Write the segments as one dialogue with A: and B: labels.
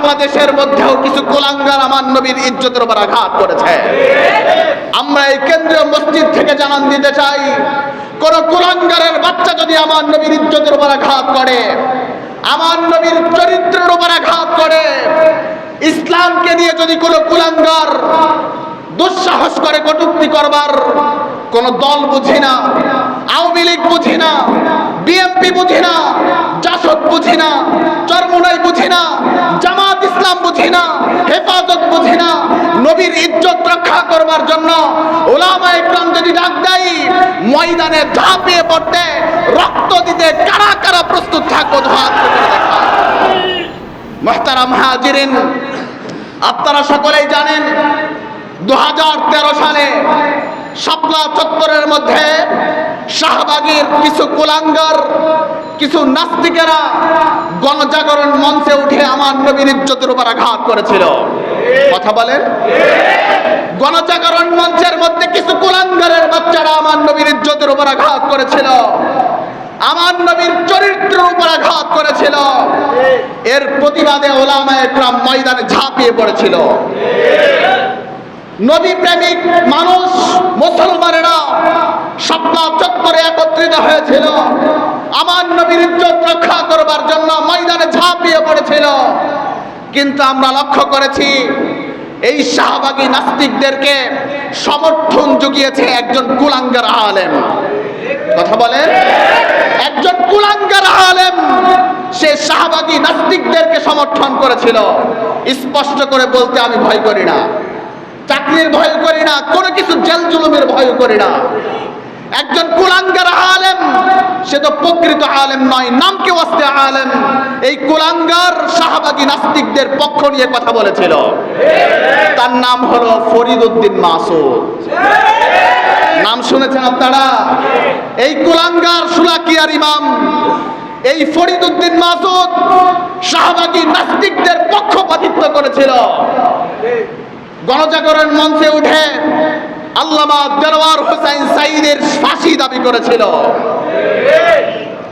A: বাংলাদেশের মধ্যেও কিছু কোলাঙ্গার আমার নবীর ইজ্জতের উপর আঘাত করেছে। আমরা এই কেন্দ্রীয় মসজিদ থেকে জানান দিতে চাই, কোন কুলাঙ্গারের বাচ্চা যদি আমার নবীর ইজ্জতের উপর আঘাত করে, আমার নবীর চরিত্রের উপর আঘাত করে, ইসলামকে নিয়ে যদি কোনো কুলাঙ্গার দুঃসাহস করে কটুক্তি করবার, কোন দল বুঝি না, আওয়ামী লীগ বুঝি না, বিএনপি বুঝি না, জাসদ বুঝি না, চরমুনাই বুঝি না, জামাত ইসলাম বুঝি না, হেফাজত বুঝি না, নবীর ইজ্জত রক্ষা করবার জন্য ওলামা ইকরাম যদি ডাক দেয়, ময়দানে ঝাঁপিয়ে পড়তে, রক্ত দিতে কারা কারা প্রস্তুত থাকব হাত মহতারাম হাজিরিন, আপনারা সকলেই জানেন দু হাজার তেরো সালে শাপলা চত্বরের মধ্যে শাহবাগীর কিছু কুলাঙ্গার কিছু নাস্তিকেরা গণজাগরণ মঞ্চে উঠে আমার নবীর ইজ্জতের উপর আঘাত করেছিল। কথা বলেন? গণজাগরণ মঞ্চের মধ্যে কিছু কুলাঙ্গারের বাচ্চারা আমার নবীর ইজ্জতের উপর আঘাত করেছিল। আমার নবীর চরিত্রের উপর আঘাত করেছিল। এর প্রতিবাদে ওলামা একরাম ময়দানে ঝাঁপিয়ে পড়েছিল। নবী প্রেমিক মানুষ, মুসলমানেরা সপ্তাহ চত্বরে একত্রিত হয়েছিল। আমার নবীর ইজ্জত রক্ষা করবার জন্য ময়দানে ঝাঁপিয়ে পড়েছিল। কিন্তু আমরা লক্ষ্য করেছি, এই শাহবাগী নাস্তিকদেরকে সমর্থন জুগিয়েছে একজন কুলাঙ্গার আলেম। কথা বলেন? একজন কুলাঙ্গার আলেম, সে শাহবাগী নাস্তিকদেরকে সমর্থন করেছিল। স্পষ্ট করে বলতে আমি ভয় করি না। চাকরির ভয় করি না, কোনো কিছু জেল জুলুমের ভয় করি না। একজন কুলাঙ্গার আলেম, সে তো প্রকৃত আলেম নয় নামকে ওয়াস্তে আলেম? এই কুলাঙ্গার শাহবাগী নাস্তিকদের পক্ষ নিয়ে কথা বলেছিল। তার নাম হলো ফরিদ উদ্দিন মাসুদ। নাম শুনেছেন আপনারা? এই কুলাঙ্গার সুলাকিয়ার ইমাম, এই ফরিদ উদ্দিন মাসুদ শাহবাগী নাস্তিকদের পক্ষপাতিত্ব করেছিল। গণজাগরণ মঞ্চে উঠে আল্লামা দেলোয়ার হোসেন সাইদের ফাঁসি দাবি করেছিল।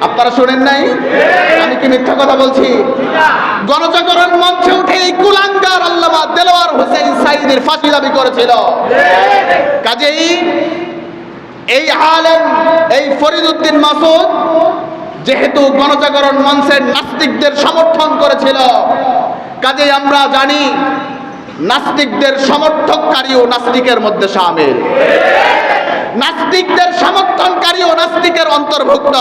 A: আপনারা শোনেন নাই? আমি কি মিথ্যা কথা বলছি? গণজাগরণ মঞ্চে উঠে এই কুলাঙ্গার আল্লামা দেলোয়ার হোসেন সাইদের ফাঁসি দাবি করেছিল। কাজেই এই আলেম, এই ফরিদউদ্দিন মাসুদ যেহেতু গণজাগরণ মঞ্চের নাস্তিকদের সমর্থন করেছিল, কাজেই আমরা জানি নাস্তিকদের সমর্থককারীও নাস্তিকের মধ্যে সামিল। নাস্তিকদের সমর্থনকারীও নাস্তিকের অন্তর্ভুক্ত।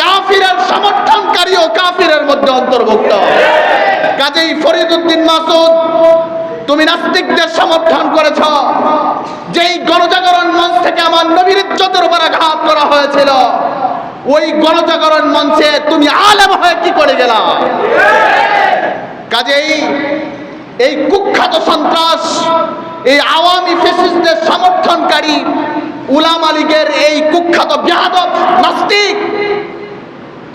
A: কাফিরের সমর্থনকারীও কাফিরের মধ্যে অন্তর্ভুক্ত। কাজেই ফরিদউদ্দিন মাসুদ, তুমি নাস্তিকদের সমর্থন করেছ। যেই গণজাগরণ মঞ্চ থেকে আমার নবীর ইজ্জতের উপর আঘাত করা হয়েছিল, ওই গণজাগরণ মঞ্চে তুমি আলেম হয়ে কি করে গেলা? কাজেই এই কুখ্যাত সন্ত্রাস, এই আওয়ামী ফেসিস্টদের সমর্থনকারী উলামা লীগের এই কুখ্যাত বিয়াদব নাস্তিক,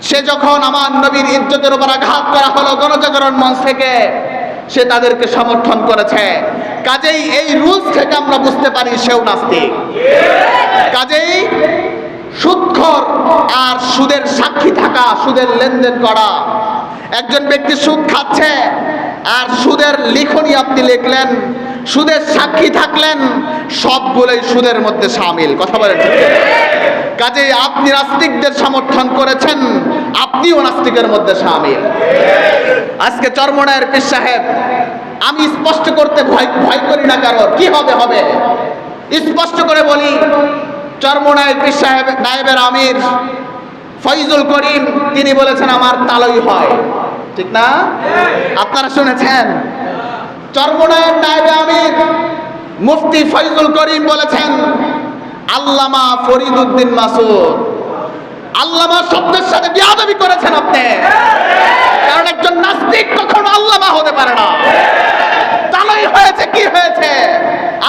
A: সে যখন আমার নবীর ইজ্জতের উপর আঘাত করা হলো গণজাগরণ মঞ্চ থেকে, সে তাদেরকে সমর্থন করেছে। কাজেই এই রুলস থেকে আমরা বুঝতে পারি সেও নাস্তিক। কাজেই সুদখর আর সুদের সাক্ষী থাকা, সুদের লেনদেন করা একজন ব্যক্তি সুদ খাচ্ছে আর সুদের লিখনি আপনি লিখলেন, সুদের সাক্ষী থাকলেন, সবগুলোই সুদের মধ্যে সামিল। কথা বলেন? কাজেই আপনি নাস্তিকদের সমর্থন করেছেন, আপনিও নাস্তিকের মধ্যে সামিল। আজকে চরমনায়ের পীর সাহেব, আমি স্পষ্ট করতে ভয় ভয় করি না কারণ কি হবে হবে? স্পষ্ট করে বলি, চরমনায়ের পীর সাহেব, নায়েবের আমির ফৈজুল করিম, তিনি বলেছেন, আমার তালই হয়। ঠিক না? আপনারা শুনেছেন? চরমনায়ের নায়েবে আমির মুফতি ফৈজুল করিম বলেছেন, আল্লামা ফরিদউদ্দিন মাসুদ, আল্লামা শব্দের সাথে বিয়াদবি করেছেন আপনি। কারণ একজন নাস্তিক কখনো আল্লামা হতে পারে না। তালই হয়েছে, কি হয়েছে?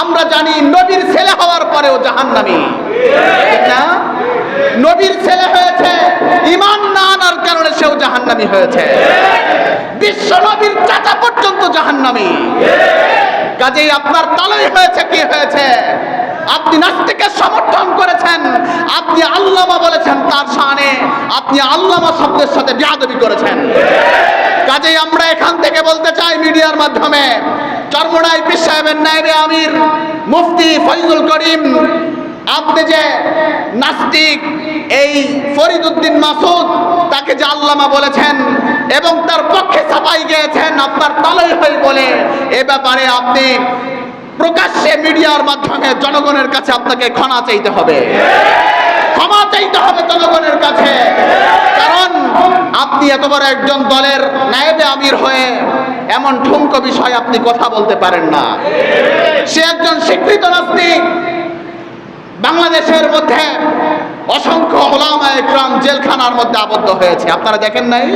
A: আমরা জানি নবীর ছেলে হওয়ার পরেও জাহান্নামী। না? নবীর ছেলে হয়েছে ইমান না আনার কারণে সেও জাহান্নামী হয়েছে। বিশ্ব নবীর চাচা পর্যন্ত জাহান্নামী। কাজেই আপনার তালই হয়েছে, কি হয়েছে? আপনি নাস্তিকের সমর্থন করেছেন, আপনি আল্লামা বলেছেন তার শানে, আপনি আল্লামা শব্দের সাথে বিয়াদবি করেছেন। কাজেই আমরা এখান থেকে বলতে চাই মিডিয়ার মাধ্যমে, চরমোনাই পীর সাহেবের নায়েবে আমির, মুফতি ফৈজুল করিম, আপনি যে নাস্তিক, এই ফরিদুদ্দিন মাসুদ তাকে যে আল্লামা বলেছেন এবং তার পক্ষে ছাপাই গিয়েছেন আপনার তালই হই বলে, এ ব্যাপারে আপনি প্রকাশ্যে মিডিয়ার মাধ্যমে জনগণের কাছে আপনাকে ক্ষমা চাইতে হবে। ক্ষমা চাইতে হবে জনগণের কাছে। কারণ আপনি এত বড় একজন দলের নায়েবে আমির হয়ে এমন ঠুমকো বিষয় আপনি কথা বলতে পারেন না। সে একজন স্বীকৃত নাস্তিক বাংলাদেশের মধ্যে অসংখ্য ওলামা একরাম জেলখানার মধ্যে আবদ্ধ হয়েছে। আপনারা দেখেন নাই?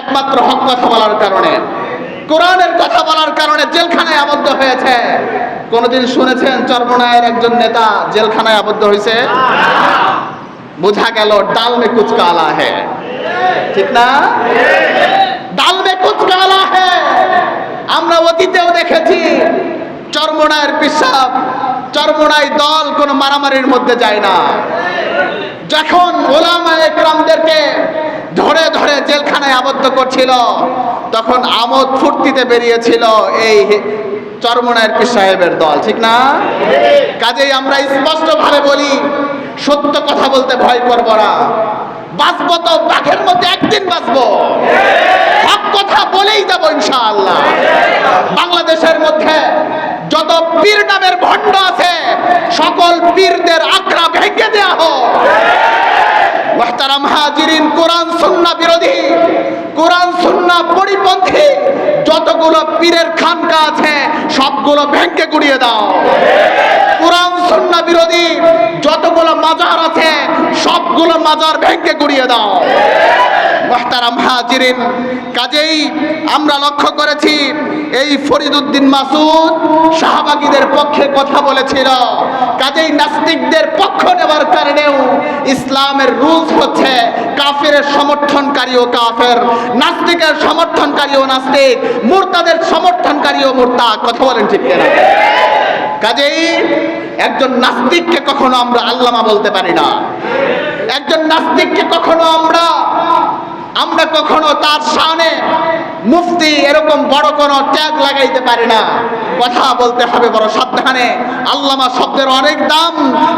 A: একমাত্র হক কথা বলার কারণে। কোরআনের কথা বলার কারণে জেলখানায় আবদ্ধ হয়েছে। কোনদিন শুনেছেন চরমনায়ের একজন নেতা জেলখানায় আবদ্ধ হয়েছে বোঝা গেল ডাল মে কুচ কালা হে ঠিক না? ডাল মে কুচ হে আমরা অতীতেও দেখেছি চরমোনায়ের পিসাব চরমোনাই দল কোনো মারামারির মধ্যে যায় না। যখন ওলামা একরামদেরকে ধরে ধরে জেলখানায় আবদ্ধ করছিল। তখন আমোদ ফুর্তিতে বেরিয়েছিল এই চরমোনায়ের পীর সাহেবের দল, ঠিক না? কাজেই আমরা স্পষ্টভাবে বলি, সত্য কথা বলতে ভয় করব না। বাঁচবো তো বাঘের মধ্যে একদিন বাঁচবো। সব কথা বলেই যাব ইনশাআল্লাহ। বাংলাদেশের মধ্যে যত পীর নামের ভণ্ড আছে, সকল পীরদের আখড়া ভেঙে দেওয়া হোক মোহতারাম হাজিরিন কোরআন সুন্না বিরোধী, কোরআন সুন্না পরিপন্থী, যতগুলো পীরের খানকা আছে, সবগুলো ভেঙে গুড়িয়ে দাও। কোরআন সুন্না বিরোধী, যতগুলো মাজার আছে, সবগুলো মাজার ভেঙে গুড়িয়ে দাও। মোহতারাম হাজিরিন কাজেই আমরা লক্ষ্য করেছি, এই ফরিদুদ্দিন মাসুদ শাহবাগীদের পক্ষে কথা বলেছিল। কাজেই নাস্তিকদের পক্ষ নেওয়ার কারণেও ইসলামের রুলস হচ্ছে কাফের সমর্থনকারী ও কাফের, নাস্তিকের সমর্থনকারী ও নাস্তিক, মুরতাদের সমর্থনকারী ও মুরতা। কথা বলেন ঠিক কেনা? কাজেই একজন নাস্তিককে কখনো আমরা আল্লামা বলতে পারি না। একজন নাস্তিককে কখনো আমরা আমরা কখনো তার সামনে মুফতি এরকম বড় কোনো ট্যাগ লাগাইতে পারি না। কথা বলতে হবে বড় সাবধানে। আল্লামা শব্দের অনেক দাম,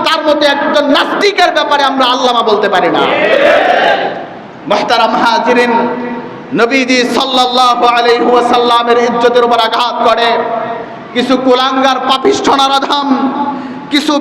A: তার মধ্যে একজন নাস্তিকের ব্যাপারে আমরা আল্লামা বলতে পারি না। মহতারাম হাজিরিন, নবীজি সাল্লাল্লাহু আলাইহি ওয়াসাল্লামের ইজ্জতের উপর আঘাত করে। কিছু কুলাঙ্গার পাপিষ্ঠ নারাধাম কিছু